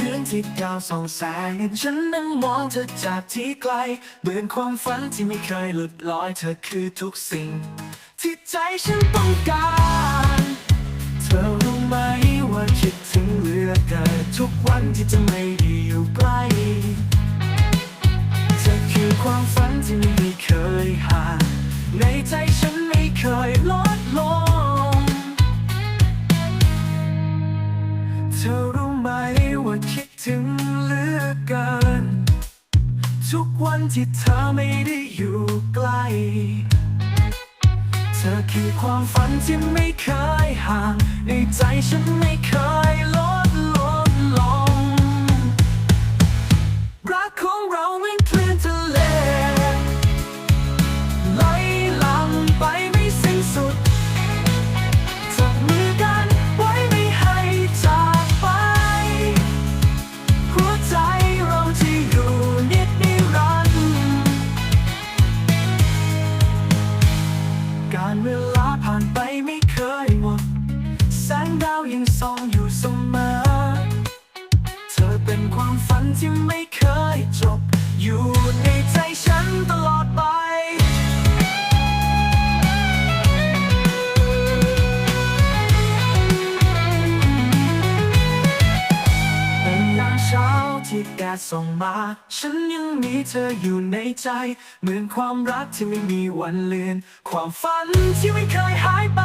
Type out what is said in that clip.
คืนที่ดาวส่องแสงฉันนั่งมองเธอจากที่ไกลเหมือนความฝันที่ไม่เคยหลุดลอยเธอคือทุกสิ่ง ที่ใจฉันต้องการ เธอรู้ไหมว่าคิดถึงเหลือเกินทุกวันที่จะไม่ได้อยู่ใกล้ ว่าคิดถึงเหลือเกิน ทุกวันที่เธอไม่ได้อยู่ใกล้เธอคือความฝันที่ไม่เคยห่าง ในใจฉันไม่เคยลดลดลง รักของเราไม่คลื่นทะเลไห ผ่านไปไม่เคยหมด แสงดาวยังส่องอยู่เสมอ เธอเป็นความฝันที่ไม่ ที่แกส่งมา ฉันยังมีเธออยู่ในใจ เหมือนความรักที่ไม่มีวันเลือน ความฝันที่ไม่เคยหายไป